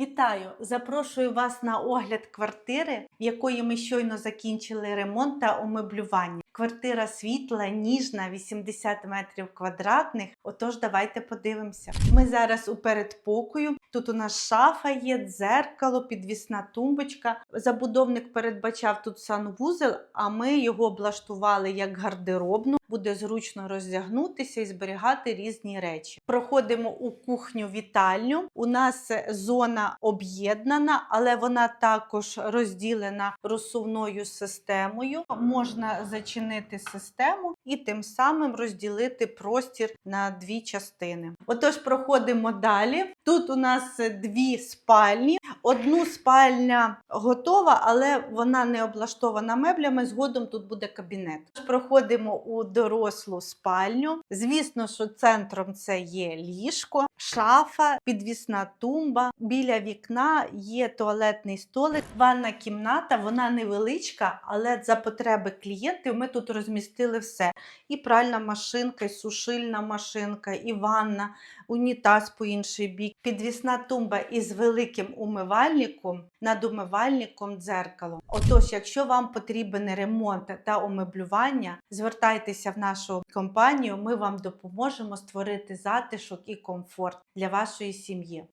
Вітаю! Запрошую вас на огляд квартири, в якої ми щойно закінчили ремонт та умеблювання. Квартира світла, ніжна, 80 метрів квадратних. Отож, давайте подивимося. Ми зараз у передпокою. Тут у нас шафа є, дзеркало, підвісна тумбочка. Забудовник передбачав тут санвузел, а ми його облаштували як гардеробну. Буде зручно роздягнутися і зберігати різні речі. Проходимо у кухню вітальню. У нас зона об'єднана, але вона також розділена розсувною системою. Можна зачинити систему і тим самим розділити простір на дві частини. Отож, проходимо далі. Тут у нас дві спальні. Одну спальня готова, але вона не облаштована меблями. Згодом тут буде кабінет. Проходимо у дорослу спальню. Звісно, що центром це є ліжко, шафа, підвісна тумба. Біля вікна є туалетний столик, ванна кімната. Вона невеличка, але за потреби клієнтів ми тут розмістили все: і пральна машинка, і сушильна машинка, і ванна, унітаз по інший бік, підвісна тумба із великим умивальником, над умивальником дзеркалом. Отож, якщо вам потрібен ремонт та умеблювання, звертайтеся в нашу компанію. Ми вам допоможемо створити затишок і комфорт для вашої сім'ї.